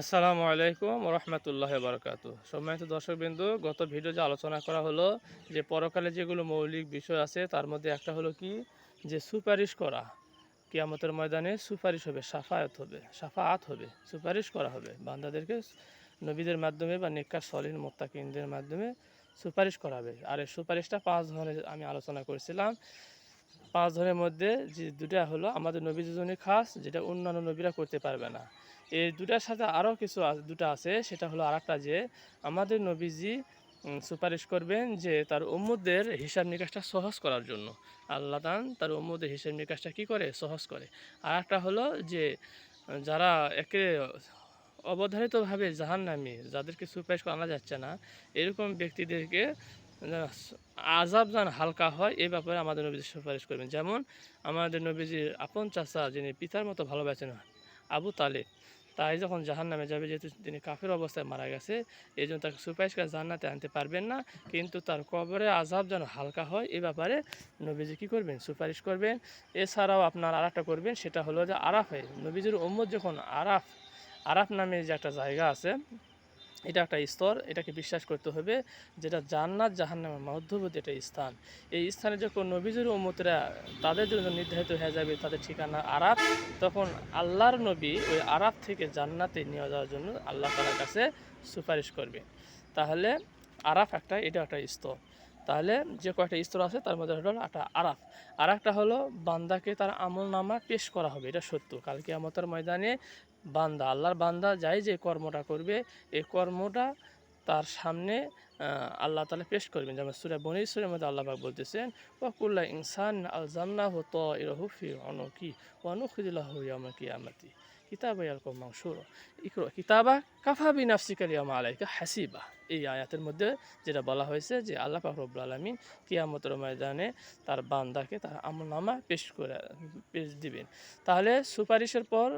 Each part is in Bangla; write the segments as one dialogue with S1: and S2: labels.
S1: আসসালামু আলাইকুম রহমতুল্লাহ বারকাতু সম্মানিত দর্শকবৃন্দু, গত ভিডিও যে আলোচনা করা হলো যে পরকালে যেগুলো মৌলিক বিষয় আছে, তার মধ্যে একটা হলো কি? যে সুপারিশ করা। কিয়ামতের ময়দানে সুপারিশ হবে, সাফায়াত হবে সাফায়াত হবে, সুপারিশ করা হবে। বান্দাদেরকে নবীদের মাধ্যমে বা নিকার সলিন মোত্তাকিনদের মাধ্যমে সুপারিশ করা হবে। আর এই সুপারিশটা পাঁচ ধরনের আমি আলোচনা করেছিলাম। পাঁচ ধরনের মধ্যে যে দুটা হলো, আমাদের নবীদের জন্য খাস, যেটা অন্যান্য নবীরা করতে পারবে না। এই দুটার সাথে আরও কিছু দুটা আছে। সেটা হলো আরেকটা যে, আমাদের নবীজি সুপারিশ করবেন যে, তার উম্মুদের হিসাব নিকাশটা সহজ করার জন্য। আল্লাহ তান তার উম্মুদের হিসাব নিকাশটা কী করে? সহজ করে। আর একটা হলো যে, যারা একে অবধারিতভাবে জাহান্নামী, যাদেরকে সুপারিশ আনা যাচ্ছে না, এরকম ব্যক্তিদেরকে আজাব যেন হালকা হয় এই ব্যাপারে আমাদের নবীজি সুপারিশ করবেন। যেমন আমাদের নবীজির আপন চাচা যিনি পিতার মতো ভালোবাসেন, আবু তালেব তাই যখন জাহান নামে যাবে, যেহেতু তিনি কাফের অবস্থায় মারা গেছে, এই জন্য তাকে সুপারিশ করে জান্নাতে আনতে পারবেন না। কিন্তু তার কবরে আজাব যেন হালকা হয়, এ ব্যাপারে নবীজি কী করবেন? সুপারিশ করবেন। এছাড়াও আপনার আর একটা করবেন, সেটা হলো যে আরাফে নবীজির উম্মত যখন আরাফ আরাফ নামে যে একটা জায়গা আছে এটা একটা স্তর, এটাকে বিশ্বাস করতে হবে যেটা জান্নাত, জাহান্নামের মধ্যবর্তী একটা স্থান। এই স্থানে যখন নবীজুর উম্মতরা তাদের জন্য নির্ধারিত হয়ে যাবে তাদের ঠিকানা আরাফ, তখন আল্লাহর নবী ওই আরাফ থেকে জান্নাতে নিয়ে যাওয়ার জন্য আল্লাহ তালার কাছে সুপারিশ করবে। তাহলে আরাফ একটা, এটা একটা স্তর। তাহলে যে কয়টা স্তর আছে, তার মধ্যে হলো একটা আরাফ। আর একটা হলো বান্দাকে তার আমল নামা পেশ করা হবে, এটা সত্য। কালকে আমতের ময়দানে বান্দা, আল্লাহর বান্দা যাই যে কর্মটা করবে, এই কর্মটা তার সামনে আল্লাহ তালা পেশ করবেন। যেমন সুরা বনিশ্বরের মধ্যে আল্লাহবাক বলতেছেন ওয়াকুল্লা ইনসান আল জান্না হত ইরহুফি অনকি ওয়ানুখিদুল্লাহ ইয়ামা কিয়ামাতি। কিতাবা ইয়ালকম মাংসুর ইকরো কিতাবা কাফা বি নাফসিকাল ইয়ামা আলাইকা হাসিবা এই আয়াতের মধ্যে যেটা বলা হয়েছে যে আল্লাহ রব্বুল আলমিন কিয়ামতের ময়দানে তার বান্দাকে তার আমলনামা পেশ করে, পেশ দিবেন। তাহলে সুপারিশের পর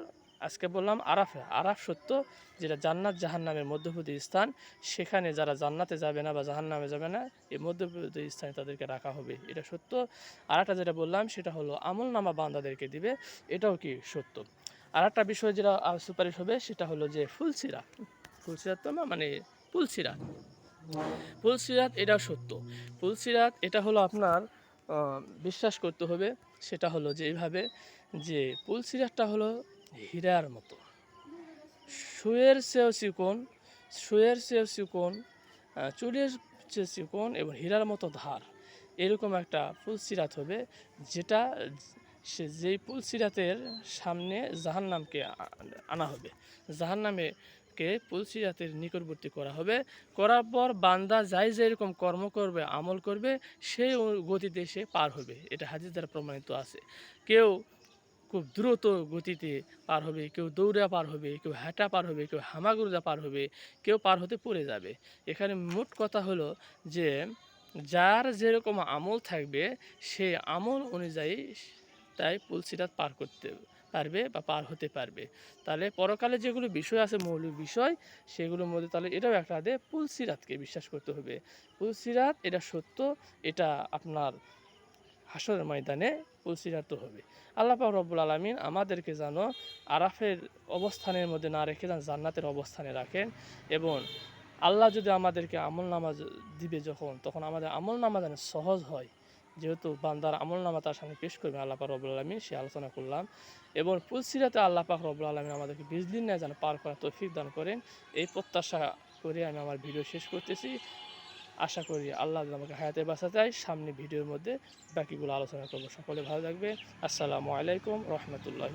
S1: আজকে বললাম আরাফে। আরাফ সত্য যেটা জান্নাত জাহান্নামের মধ্যবর্তী স্থান, সেখানে যারা জান্নাতে যাবে না বা জাহান্নামে যাবে না, এই মধ্যবর্তী স্থানে তাদেরকে রাখা হবে। এটা সত্য। আর একটা যেটা বললাম সেটা হলো আমল নামা বান্দাদেরকে দিবে। এটাও কি সত্য? আর একটা বিষয় যেটা সুপারিশ হবে সেটা হলো যে ফুলসিরাত ফুলসিরাত তো না মানে ফুলসিরাত ফুলসিরাত এটাও সত্য। ফুলসিরাত এটা হলো আপনার বিশ্বাস করতে হবে। সেটা হলো যে এইভাবে যে পুলসিরাতটা হলো হীরার মতো। সুয়ের চেয়েও চিকন, সুয়ের চেয়েও চিকন চুলের চেয়ে চিকন এবং হীরার মতো ধার। এরকম একটা পুলসিরাত হবে যেটা সে যেই পুলসিরাতের সামনে জাহান্নামকে আ- আনা হবে। জাহান্নামে কে পুলসিরাতের নিকটবর্তী করা হবে। করার পর বান্দা যাই যেরকম কর্ম করবে, আমল করবে, সেই গতিতে সে পার হবে। এটা হাদিস দ্বারা প্রমাণিত আছে। কেউ খুব দ্রুত গতিতে পার হবে, কেউ দৌড়া পার হবে, কেউ হাঁটা পার হবে, কেউ হামাগুড়া পার হবে, কেউ পার হতে পড়ে যাবে। এখানে মোট কথা হলো যে, যার যেরকম আমল থাকবে, সে আমল অনুযায়ী তাই পুলসিরাত পার করতে পারবে বা পার হতে পারবে। তাহলে পরকালে যেগুলো বিষয় আছে, মৌলিক বিষয়, সেগুলোর মধ্যে তাহলে এটাও একটা দে পুলসিরাতকে বিশ্বাস করতে হবে। পুলসিরাত এটা সত্য, এটা আপনার হাসরের ময়দানে পুলসিরাত হবে। আল্লাহ রব্বুল আলমিন আমাদেরকে যেন আরাফের অবস্থানের মধ্যে না রেখে যেন, জান্নাতের অবস্থানে রাখেন এবং আল্লাহ যদি আমাদেরকে আমল নামাজ দিবে যখন, তখন আমাদের আমল নামা যেন সহজ হয়। যেহেতু বান্দার আমল নামা তার সামনে পেশ করবে আল্লাহ পাক রব্বুল আলমিন, সে আলোচনা করলাম। এবং পুলসিরাতে আল্লাহ পাক রব্বুল আলমিন আমাদেরকে বিজলি নেয় যেন পার করা তৌফিক দান করেন। এই প্রত্যাশা করে আমি আমার ভিডিও শেষ করতেছি। আশা করি আল্লাহ আমাকে হায়াতে বাঁচা যায় সামনে ভিডিওর মধ্যে বাকিগুলো আলোচনা করব। সকলে ভালো থাকবে আসসালামু আলাইকুম রহমতুল্লাহ